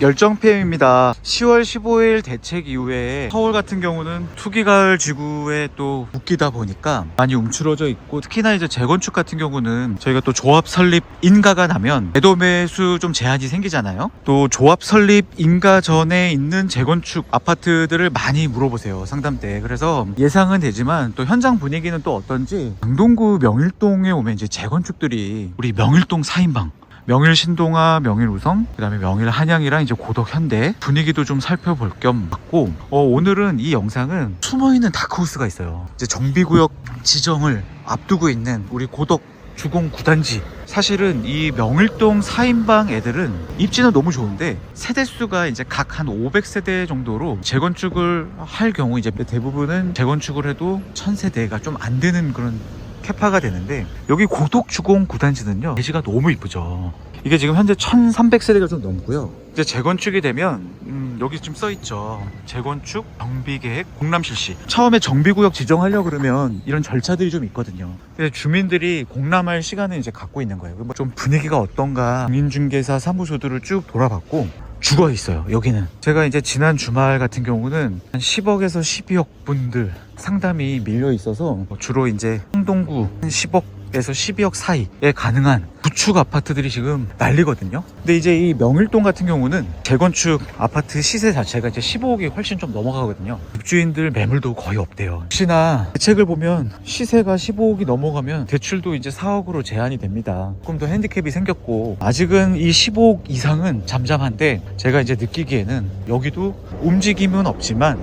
열정PM입니다. 10월 15일 대책 이후에 서울 같은 경우는 투기 가을 지구에 또 묶이다 보니까 많이 움츠러져 있고 특히나 이제 재건축 같은 경우는 저희가 또 조합 설립 인가가 나면 매도 매수 좀 제한이 생기잖아요. 또 조합 설립 인가 전에 있는 재건축 아파트들을 많이 물어보세요. 상담 때. 그래서 예상은 되지만 또 현장 분위기는 또 어떤지 강동구 명일동에 오면 이제 재건축들이 우리 명일동 4인방 명일 신동아, 명일 우성, 그다음에 명일 한양이랑 이제 고덕 현대 분위기도 좀 살펴볼 겸 봤고 어, 오늘은 이 영상은 숨어 있는 다크호스가 있어요. 이제 정비구역 지정을 앞두고 있는 우리 고덕 주공 9단지 사실은 이 명일동 4인방 애들은 입지는 너무 좋은데 세대수가 이제 각 한 500세대 정도로 재건축을 할 경우 이제 대부분은 재건축을 해도 1000세대가 좀 안 되는 그런 캐파가 되는데 여기 고독 주공 9단지는요 대지가 너무 이쁘죠. 이게 지금 현재 1300세대가 좀 넘고요. 이제 재건축이 되면 음, 여기 지금 써 있죠. 재건축 정비계획 공람 실시. 처음에 정비구역 지정하려고 그러면 이런 절차들이 좀 있거든요. 근데 주민들이 공람할 시간을 이제 갖고 있는 거예요. 뭐 좀 분위기가 어떤가. 공인중개사 사무소들을 쭉 돌아봤고 죽어 있어요 여기는. 제가 이제 지난 주말 같은 경우는 한 10억에서 12억 분들 상담이 밀려 있어서 뭐 주로 이제 홍동구 한 10억 에서 12억 사이에 가능한 구축 아파트들이 지금 난리거든요. 근데 이제 이 명일동 같은 경우는 재건축 아파트 시세 자체가 이제 15억이 훨씬 좀 넘어가거든요. 입주인들 매물도 거의 없대요. 혹시나 대책을 보면 시세가 15억이 넘어가면 대출도 이제 4억으로 제한이 됩니다. 조금 더 핸디캡이 생겼고 아직은 이 15억 이상은 잠잠한데 제가 이제 느끼기에는 여기도 움직임은 없지만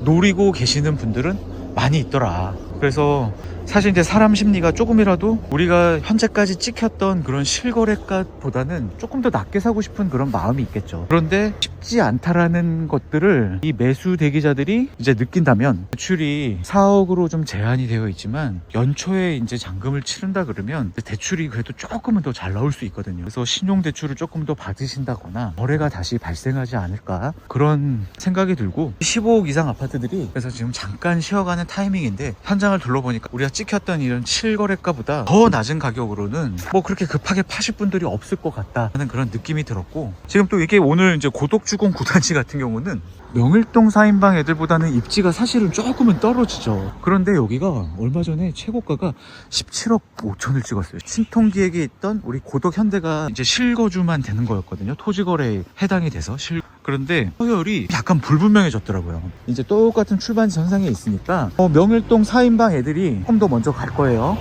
노리고 계시는 분들은 많이 있더라. 그래서 사실 이제 사람 심리가 조금이라도 우리가 현재까지 찍혔던 그런 실거래가보다는 조금 더 낮게 사고 싶은 그런 마음이 있겠죠. 그런데 쉽지 않다라는 것들을 이 매수 대기자들이 이제 느낀다면 대출이 4억으로 좀 제한이 되어 있지만 연초에 이제 잔금을 치른다 그러면 대출이 그래도 조금은 더 잘 나올 수 있거든요. 그래서 신용 대출을 조금 더 받으신다거나 거래가 다시 발생하지 않을까 그런 생각이 들고 15억 이상 아파트들이 그래서 지금 잠깐 쉬어가는 타이밍인데 현장을 둘러보니까 우리가 찍혔던 이런 실거래가보다 더 낮은 가격으로는 뭐 그렇게 급하게 파실 분들이 없을 것 같다는 그런 느낌이 들었고 지금 또 이게 오늘 이제 고독주 공 구단지 같은 경우는 명일동 4인방 애들보다는 입지가 사실은 조금은 떨어지죠. 그런데 여기가 얼마 전에 최고가가 17억 5천을 찍었어요. 신통기획에 있던 우리 고덕 현대가 이제 실거주만 되는 거였거든요. 토지거래에 해당이 돼서 실 그런데 서열이 약간 불분명해졌더라고요. 이제 똑같은 출반지 전상에 있으니까 어, 명일동 4인방 애들이 조금 더 먼저 갈 거예요.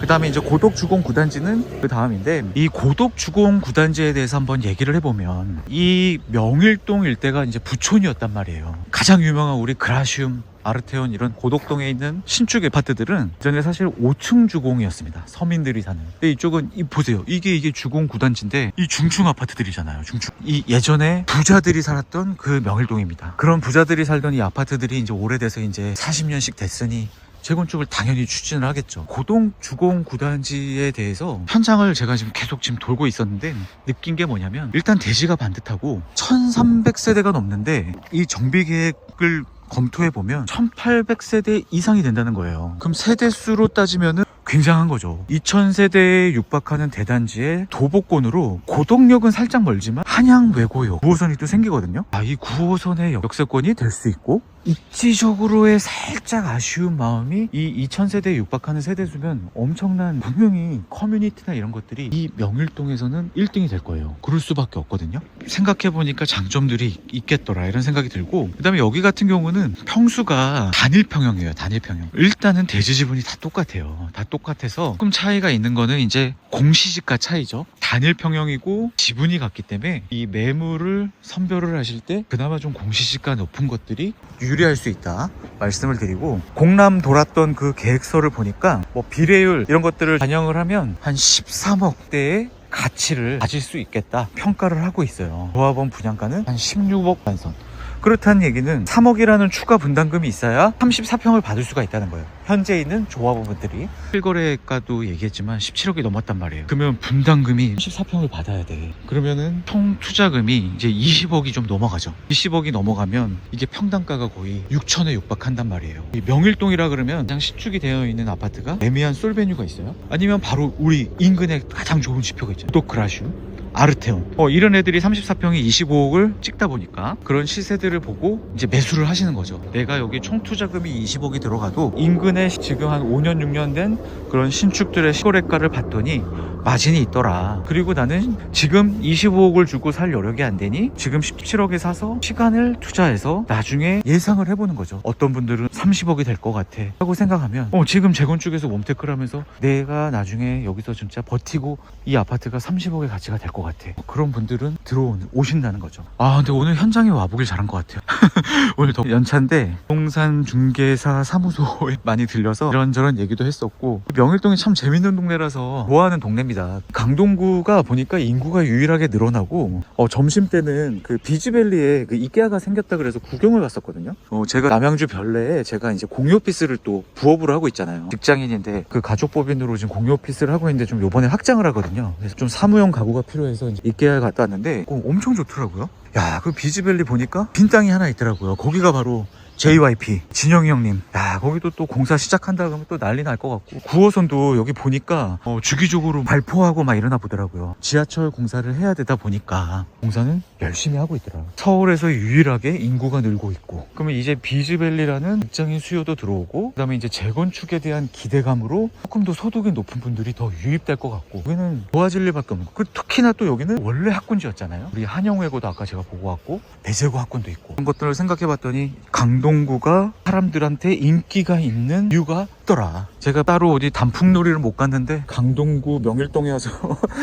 그 다음에 이제 고독 주공 구단지는 그 다음인데 이 고독 주공 구단지에 대해서 한번 얘기를 해보면 이 명일동 일대가 이제 부촌이었단 말이에요. 가장 유명한 우리 그라시움 아르테온 이런 고덕동에 있는 신축 아파트들은 전에 사실 5층 주공이었습니다. 서민들이 사는. 근데 이쪽은 이 보세요. 이게 이게 주공 구단지인데 이 중층 아파트들이잖아요. 중층. 이 예전에 부자들이 살았던 그 명일동입니다. 그런 부자들이 살던 이 아파트들이 이제 오래돼서 이제 40년씩 됐으니 재건축을 당연히 추진을 하겠죠. 고동 주공 구단지에 대해서 현장을 제가 지금 계속 지금 돌고 있었는데 느낀 게 뭐냐면 일단 대지가 반듯하고 1300세대가 넘는데 이 정비 계획을 검토해 보면 1800세대 이상이 된다는 거예요. 그럼 세대 수로 따지면은 굉장한 거죠. 2000세대에 육박하는 대단지의 도보권으로 고덕역은 살짝 멀지만 한양 외고역 9호선이 또 생기거든요. 아, 이 9호선의 역세권이 될 수 있고 입지적으로의 살짝 아쉬운 마음이 이 2000세대에 육박하는 세대수면 엄청난 분명히 커뮤니티나 이런 것들이 이 명일동에서는 1등이 될 거예요. 그럴 수밖에 없거든요. 생각해보니까 장점들이 있겠더라 이런 생각이 들고 그 다음에 여기 같은 경우는 평수가 단일 평형이에요. 단일 평형. 일단은 대지 지분이 다 똑같아요. 다 똑같아서 조금 차이가 있는 거는 이제 공시지가 차이죠. 단일 평형이고 지분이 같기 때문에 이 매물을 선별을 하실 때 그나마 좀 공시지가 높은 것들이 유리할 수 있다 말씀을 드리고 공람 돌았던 그 계획서를 보니까 뭐 비례율 이런 것들을 반영을 하면 한 13억대의 가치를 가질 수 있겠다 평가를 하고 있어요. 조합원 분양가는 한 16억 반선 그렇다는 얘기는 3억이라는 추가 분담금이 있어야 34평을 받을 수가 있다는 거예요. 현재 있는 조합원분들이 실거래가도 얘기했지만 17억이 넘었단 말이에요. 그러면 분담금이 34평을 받아야 돼. 그러면은 총 투자금이 이제 20억이 좀 넘어가죠. 20억이 넘어가면 이게 평당가가 거의 6천에 육박한단 말이에요. 이 명일동이라 그러면 가장 신축이 되어 있는 아파트가 애매한 솔베뉴가 있어요. 아니면 바로 우리 인근에 가장 좋은 지표가 있잖아요. 또 그라슈. 아르테온. 어, 이런 애들이 34평에 25억을 찍다 보니까 그런 시세들을 보고 이제 매수를 하시는 거죠. 내가 여기 총 투자금이 20억이 들어가도 인근에 지금 한 5년 6년 된 그런 신축들의 시거래가를 봤더니 마진이 있더라. 그리고 나는 지금 25억을 주고 살 여력이 안 되니 지금 17억에 사서 시간을 투자해서 나중에 예상을 해보는 거죠. 어떤 분들은 30억이 될 것 같아. 하고 생각하면 어, 지금 재건축에서 몸테크를 하면서 내가 나중에 여기서 진짜 버티고 이 아파트가 30억의 가치가 될 것 같아. 그런 분들은 들어오는 오신다는 거죠. 아 근데 오늘 현장에 와보길 잘한 것 같아요. 오늘 더 연차인데 동산 중개사 사무소에 많이 들려서 이런저런 얘기도 했었고 명일동이 참 재밌는 동네라서 좋아하는 동네입니다 강동구가 보니까 인구가 유일하게 늘어나고 어, 점심 때는 그 비즈밸리에 그 이케아가 생겼다 그래서 구경을 갔었거든요. 어, 제가 남양주 별내에 제가 이제 공유 오피스를 또 부업으로 하고 있잖아요. 직장인인데 그 가족법인으로 지금 공유 오피스를 하고 있는데 좀 요번에 확장을 하거든요. 그래서 좀 사무용 가구가 필요해서 이케아에 갔다 왔는데 어, 엄청 좋더라고요. 야, 그 비즈밸리 보니까 빈 땅이 하나 있더라고요. 거기가 바로 JYP 진영이 형님. 야, 거기도 또 공사 시작한다 그러면 또 난리 날 것 같고 9호선도 여기 보니까 어, 주기적으로 발포하고 막 이러나 보더라고요. 지하철 공사를 해야 되다 보니까 공사는 열심히 하고 있더라. 서울에서 유일하게 인구가 늘고 있고 그러면 이제 비즈밸리라는 직장인 수요도 들어오고 그 다음에 이제 재건축에 대한 기대감으로 조금 더 소득이 높은 분들이 더 유입될 것 같고 여기는 좋아질 일밖에 없는 거. 그 특히나 또 여기는 원래 학군지였잖아요. 우리 한영외고도 아까 제가 보고 왔고 배재고 학군도 있고 그런 것들을 생각해 봤더니 강동 구가 사람들한테 인기가 있는 이유가 있더라. 제가 따로 어디 단풍놀이를 못 갔는데 강동구 명일동에 와서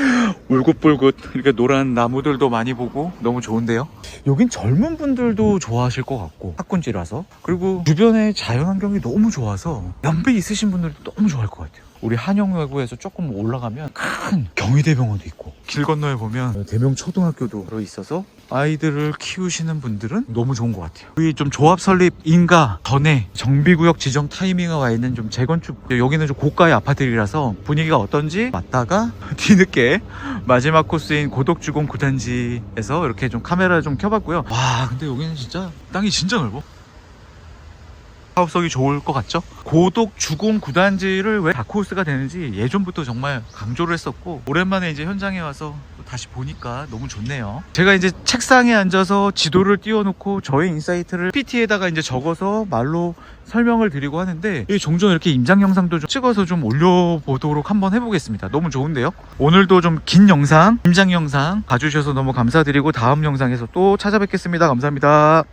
울긋불긋 이렇게 노란 나무들도 많이 보고 너무 좋은데요. 여긴 젊은 분들도 좋아하실 것 같고 학군지라서 그리고 주변에 자연환경이 너무 좋아서 연배 있으신 분들도 너무 좋아할 것 같아요. 우리 한영외구에서 조금 올라가면 큰 경희대병원도 있고 길 건너에 보면 대명초등학교도 있어서 아이들을 키우시는 분들은 너무 좋은 것 같아요. 여기 좀 조합 설립 인가 전에 정비구역 지정 타이밍에 와 있는 좀 재건축 여기는 좀 고가의 아파트이라서 분위기가 어떤지 왔다가 뒤늦게 마지막 코스인 고덕주공 구단지에서 이렇게 좀 카메라 좀 켜봤고요. 와 근데 여기는 진짜 땅이 진짜 넓어. 사업성이 좋을 것 같죠? 고독 주공 구단지를 왜 다크호스가 되는지 예전부터 정말 강조를 했었고 오랜만에 이제 현장에 와서 또 다시 보니까 너무 좋네요. 제가 이제 책상에 앉아서 지도를 띄워놓고 저의 인사이트를 PPT에다가 이제 적어서 말로 설명을 드리고 하는데 이 종종 이렇게 임장 영상도 좀 찍어서 좀 올려보도록 한번 해보겠습니다. 너무 좋은데요? 오늘도 좀 긴 영상, 임장 영상 봐주셔서 너무 감사드리고 다음 영상에서 또 찾아뵙겠습니다. 감사합니다.